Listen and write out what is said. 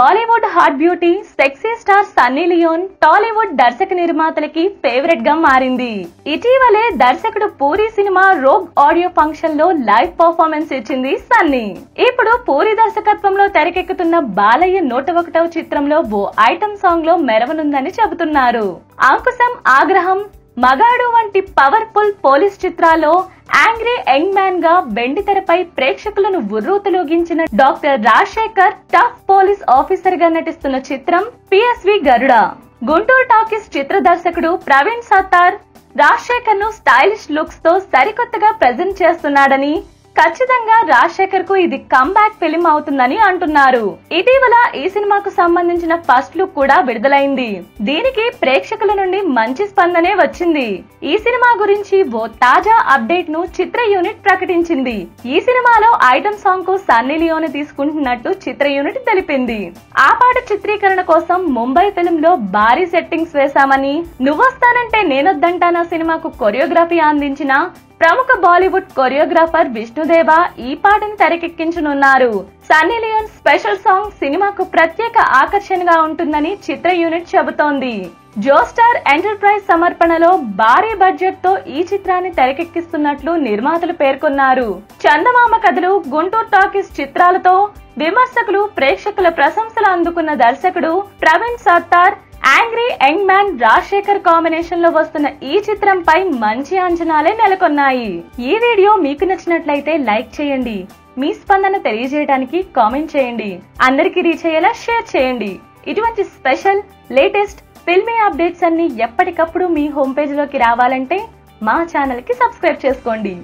Bollywood hot beauty sexy star Sunny Leone Tollywood దర్శక నిర్మాతలకి ఫేవరెట్గా మారింది. ఇటీవలే దర్శకుడు పూరి సినిమా రోగ్ ఆడియో ఫంక్షన్లో లైవ్ పర్ఫార్మెన్స్ ఇచ్చింది సన్నీ. ఇప్పుడు పూరి దర్శకత్వంలో తెరకెక్కుతున్న బాలయ్య నూట ఒకటవ చిత్రంలో ఓ ఐటమ్ సాంగ్లో మెరవనుందని చెబుతున్నారు. అంకుశం ఆగ్రహం మగాడు వంటి పవర్ఫుల్ పోలీస్ చిత్రాల్లో యాంగ్రీ యంగ్ మ్యాన్గా బెండితెరపై ప్రేక్షకులను ఉర్రూతలోగించిన డాక్టర్ రాజశేఖర్ టఫ్ పోలీస్ ఆఫీసర్గా నటిస్తున్న చిత్రం పిఎస్వి గరుడ. గుంటూరు టాకీస్ చిత్ర దర్శకుడు ప్రవీణ్ సత్తార్ రాజశేఖర్ను స్టైలిష్ లుక్స్తో సరికొత్తగా ప్రజెంట్ చేస్తున్నాడని ఖచ్చితంగా రాజశేఖర్కు ఇది కంబ్యాక్ ఫిలిం అవుతుందని అంటున్నారు. ఇటీవల ఈ సినిమాకు సంబంధించిన ఫస్ట్ లుక్ కూడా విడుదలైంది. దీనికి ప్రేక్షకుల నుండి మంచి స్పందనే వచ్చింది. ఈ సినిమా గురించి ఓ తాజా అప్డేట్ను చిత్ర యూనిట్ ప్రకటించింది. ఈ సినిమాలో ఐటమ్ సాంగ్కు సన్నీ లియోని తీసుకుంటున్నట్టు చిత్ర యూనిట్ తెలిపింది. ఆ పాట చిత్రీకరణ కోసం ముంబై ఫిలిం లో భారీ సెట్టింగ్స్ వేశామని నువ్వొస్తానంటే నేనొద్దంటానా సినిమాకు కొరియోగ్రఫీ అందించిన ప్రముఖ బాలీవుడ్ కొరియోగ్రాఫర్ విష్ణుదేవ ఈ పాటను తెరకెక్కించనున్నారు. సన్నీ లియోన్ స్పెషల్ సాంగ్ సినిమాకు ప్రత్యేక ఆకర్షణగా ఉంటుందని చిత్ర యూనిట్ చెబుతోంది. జోస్టార్ ఎంటర్ప్రైజ్ సమర్పణలో భారీ బడ్జెట్తో ఈ చిత్రాన్ని తెరకెక్కిస్తున్నట్లు నిర్మాతలు పేర్కొన్నారు. చందమామ కథలు గుంటూరు టాకీస్ చిత్రాలతో విమర్శకులు ప్రేక్షకుల ప్రశంసలు అందుకున్న దర్శకుడు Praveen Sattaru angry young man Rajasekhar కాంబినేషన్లో వస్తున్న ఈ చిత్రంపై మంచి అంచనాలే నెలకొన్నాయి. ఈ వీడియో మీకు నచ్చినట్లయితే లైక్ చేయండి. మీ స్పందన తెలియజేయడానికి కామెంట్ చేయండి. అందరికీ రీచ్ అయ్యేలా షేర్ చేయండి. ఇటువంటి స్పెషల్ లేటెస్ట్ ఫిల్మీ అప్డేట్స్ అన్ని ఎప్పటికప్పుడు మీ హోమ్ పేజ్లోకి రావాలంటే మా ఛానల్కి సబ్స్క్రైబ్ చేసుకోండి.